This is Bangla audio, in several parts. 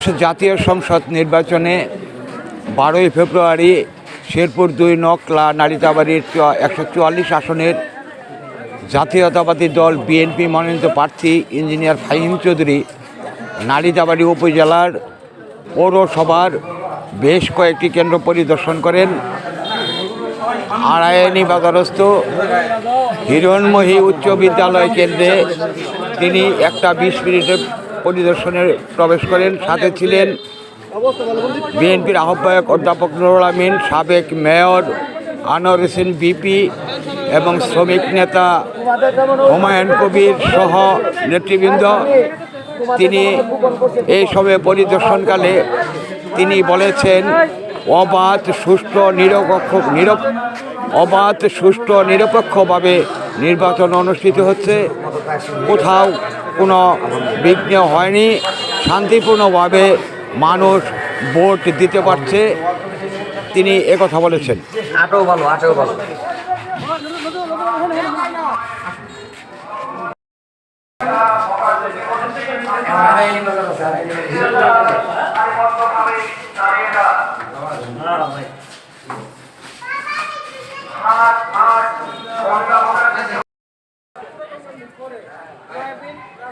জাতীয় সংসদ নির্বাচনে বারোই ফেব্রুয়ারি শেরপুর দুই নকলা নালিতাবাড়ির একশো চুয়াল্লিশ আসনের জাতীয়তাবাদী দল বিএনপি মনোনীত প্রার্থী ইঞ্জিনিয়ার ফাহিম চৌধুরী নালিতাবাড়ি উপজেলার পৌরসভার বেশ কয়েকটি কেন্দ্র পরিদর্শন করেন। আড়ায়নি বাজারস্থ হিরণময়ী উচ্চ বিদ্যালয় কেন্দ্রে তিনি একটা বিশ মিনিটের পরিদর্শনে প্রবেশ করেন, সাথে ছিলেন বিএনপির আহ্বায়ক অধ্যাপক নুরুল আমিন, সাবেক মেয়র আনোয়ার হোসেন বিপি এবং শ্রমিক নেতা হুমায়ুন কবির সহ নেতৃবৃন্দ। তিনি এই সময় পরিদর্শনকালে তিনি বলেছেন, অবাধ, সুষ্ঠু, নিরপেক্ষ, নিরপ, অবাধ, সুষ্ঠু, নিরপেক্ষভাবে নির্বাচন অনুষ্ঠিত হচ্ছে। কোথাও কোনো বিঘ্ন হয়নি। শান্তিপূর্ণভাবে মানুষ ভোট দিতে পারছে। তিনি একথা বলেছেন। আটও ভালো আটও ভালো।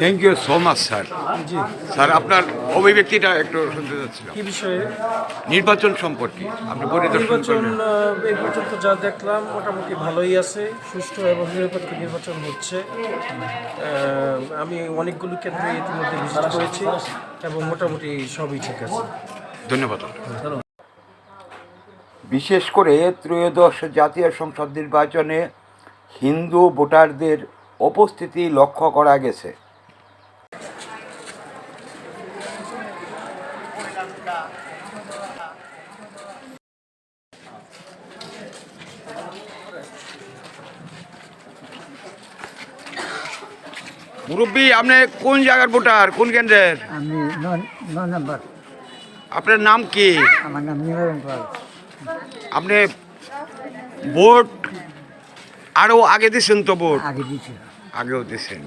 Thank you so much sir sir আপনার অভিব্যক্তিটা একটু শুনতে চাচ্ছিলাম। কি বিষয়ে? নির্বাচন সম্পর্কে আপনি পরিদর্শন নির্বাচন করলেন এই পর্যন্ত যা দেখলাম মোটামুটি ভালোই আছে সুষ্ঠু এবং নিরপেক্ষ নির্বাচন হচ্ছে। আমি অনেকগুলো কেন্দ্রে ইতিমধ্যে ভিজিট করেছি এবং মোটামুটি সবই ঠিক আছে। ধন্যবাদ। বিশেষ করে ত্রয়োদশ জাতীয় সংসদ নির্বাচনে হিন্দু ভোটারদের উপস্থিতি লক্ষ্য করা গেছে। মুরব্বী আপনি কোন জায়গার ভোটার? কোন কেন্দ্রের? আমি নম্বর। আপনার নাম কি? আমার নাম নিবারণ পাল। আপনি ভোট আরও আগে দিয়েছেন তো ভোট? আগে দিয়েছি আগেও দিয়েছেন।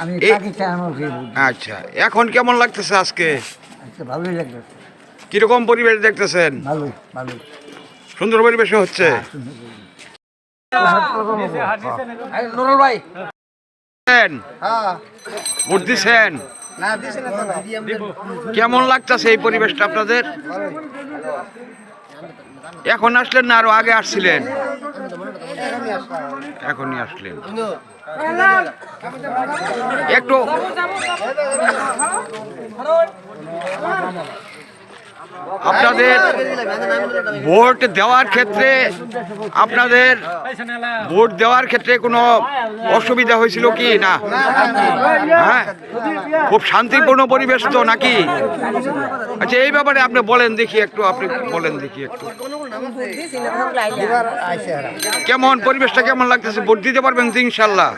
আমি। আচ্ছা এখন কেমন লাগতেছে আজকে? আচ্ছা ভালোই লাগল কীরকম পরিবেশ দেখতেছেন? সুন্দর পরিবেশে হচ্ছে? নুরুল ভাই। ভোট দিছেন? কেমন লাগতেছে এই পরিবেশটা আপনাদের? এখন আসলেন না আরও আগে আসছিলেন? এখনই আসলেন। একটু আপনাদের ভোট দেওয়ার ক্ষেত্রে, আপনাদের ভোট দেওয়ার ক্ষেত্রে কোনো অসুবিধা হয়েছিল কি না? হ্যাঁ? খুব শান্তিপূর্ণ পরিবেশ তো নাকি? আচ্ছা এই ব্যাপারে আপনি বলেন দেখি একটু, আপনি বলেন দেখি একটু। কেমন, পরিবেশটা কেমন লাগতেছে? ভোট দিতে পারবেন ইনশাল্লাহ।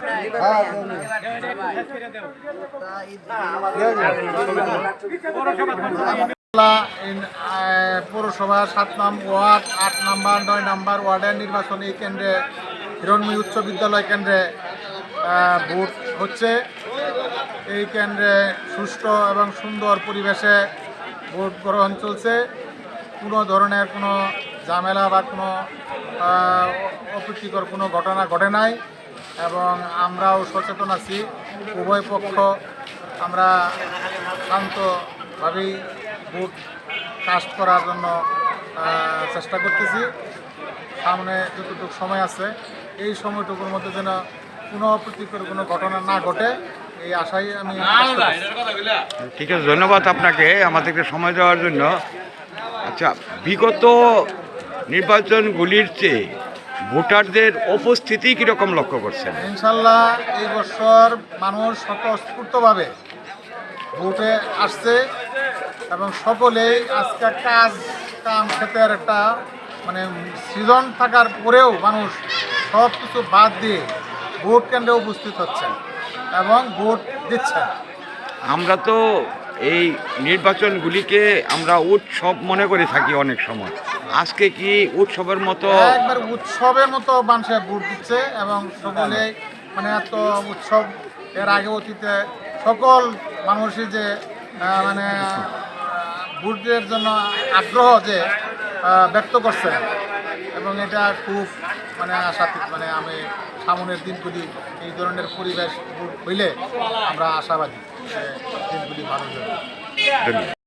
ইন, আহ, পৌরসভা সাত নাম ওয়ার্ড আট নাম্বার নয় নাম্বার ওয়ার্ডের নির্বাচনী কেন্দ্রে হিরণময়ী উচ্চ বিদ্যালয় কেন্দ্রে ভোট হচ্ছে। এই কেন্দ্রে সুষ্ঠু এবং সুন্দর পরিবেশে ভোট গ্রহণ চলছে। কোনো ধরনের কোনো ঝামেলা বা কোনো অপ্রীতিকর কোনো ঘটনা ঘটে নাই এবং আমরাও সচেতন আছি। উভয় পক্ষ আমরা শান্তভাবেই ভোট কাস্ট করার জন্য চেষ্টা করতেছি। সামনে যতটুকু সময় আছে এই সময়টুকুর মধ্যে যেন কোনো অপ্রীতিকর কোনো ঘটনা না ঘটে এই আশাই আমি ঠিক আছে ধন্যবাদ আপনাকে আমাদেরকে সময় দেওয়ার জন্য। আচ্ছা বিগত নির্বাচনগুলির চেয়ে ভোটারদের উপস্থিতি কীরকম লক্ষ্য করছেন? ইনশাল্লাহ এই বছর মানুষ স্বতঃস্ফূর্তভাবে ভোটে আসছে। এবং সকলেই আজকে কাজ কাম ক্ষেতের একটা মানে সৃজন থাকার পরেও মানুষ সব কিছু বাদ দিয়ে ভোট কেন্দ্রে উপস্থিত হচ্ছেন এবং ভোট দিচ্ছেন। আমরা তো এই নির্বাচনগুলিকে আমরা উৎসব মনে করে থাকি অনেক সময়। আজকে কি উৎসবের মতো একবার উৎসবের মতো মানুষের ভোট দিচ্ছে এবং সকলে মানে এত উৎসব এর আগে অতীতে সকল মানুষই যে মানে ভোটের জন্য আগ্রহ যে ব্যক্ত করছে এবং এটা খুব মানে আশা মানে আমি সামনের দিনগুলি এই ধরনের পরিবেশ হইলে আমরা আশাবাদী দিনগুলি ভালো যাবে।